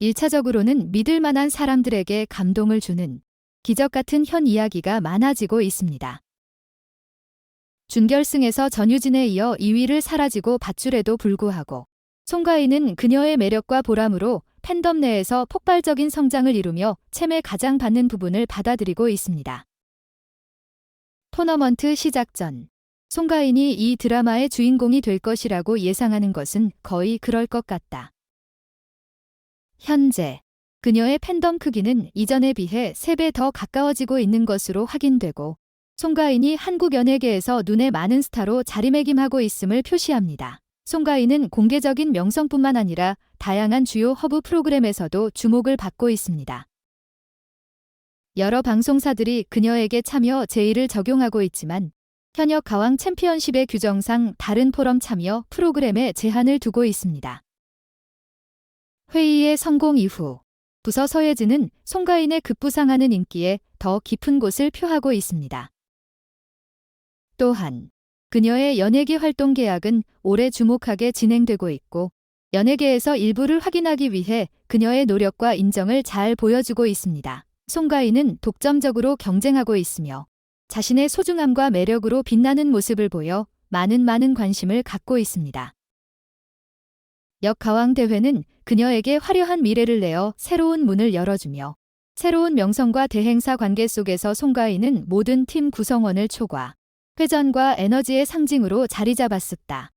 1차적으로는 믿을 만한 사람들에게 감동을 주는 기적 같은 현 이야기가 많아지고 있습니다. 준결승에서 전유진에 이어 2위를 사라지고 밧줄에도 불구하고 송가인은 그녀의 매력과 보람으로 팬덤 내에서 폭발적인 성장을 이루며 챔에 가장 받는 부분을 받아들이고 있습니다. 토너먼트 시작 전 송가인이 이 드라마의 주인공이 될 것이라고 예상하는 것은 거의 그럴 것 같다. 현재 그녀의 팬덤 크기는 이전에 비해 3배 더 가까워지고 있는 것으로 확인되고 송가인이 한국 연예계에서 눈에 많은 스타로 자리매김하고 있음을 표시합니다. 송가인은 공개적인 명성뿐만 아니라 다양한 주요 허브 프로그램에서도 주목을 받고 있습니다. 여러 방송사들이 그녀에게 참여 제의를 적용하고 있지만 현역 가왕 챔피언십의 규정상 다른 포럼 참여 프로그램에 제한을 두고 있습니다. 회의의 성공 이후 부서 서예진은 송가인의 급부상하는 인기에 더 깊은 곳을 표하고 있습니다. 또한 그녀의 연예계 활동 계약은 올해 주목하게 진행되고 있고 연예계에서 일부를 확인하기 위해 그녀의 노력과 인정을 잘 보여주고 있습니다. 송가인은 독점적으로 경쟁하고 있으며 자신의 소중함과 매력으로 빛나는 모습을 보여 많은 많은 관심을 갖고 있습니다. 역가왕 대회는 그녀에게 화려한 미래를 내어 새로운 문을 열어주며 새로운 명성과 대행사 관계 속에서 송가인은 모든 팀 구성원을 초과, 회전과 에너지의 상징으로 자리 잡았었다.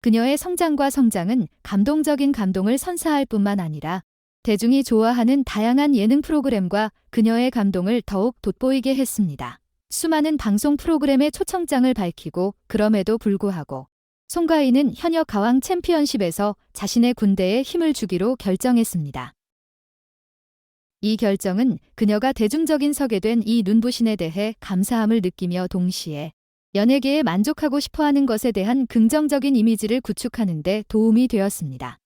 그녀의 성장과 성장은 감동적인 감동을 선사할 뿐만 아니라 대중이 좋아하는 다양한 예능 프로그램과 그녀의 감동을 더욱 돋보이게 했습니다. 수많은 방송 프로그램의 초청장을 밝히고 그럼에도 불구하고 송가인은 현역 가왕 챔피언십에서 자신의 군대에 힘을 주기로 결정했습니다. 이 결정은 그녀가 대중적인 서게 된 이 눈부신에 대해 감사함을 느끼며 동시에 연예계에 만족하고 싶어 하는 것에 대한 긍정적인 이미지를 구축하는 데 도움이 되었습니다.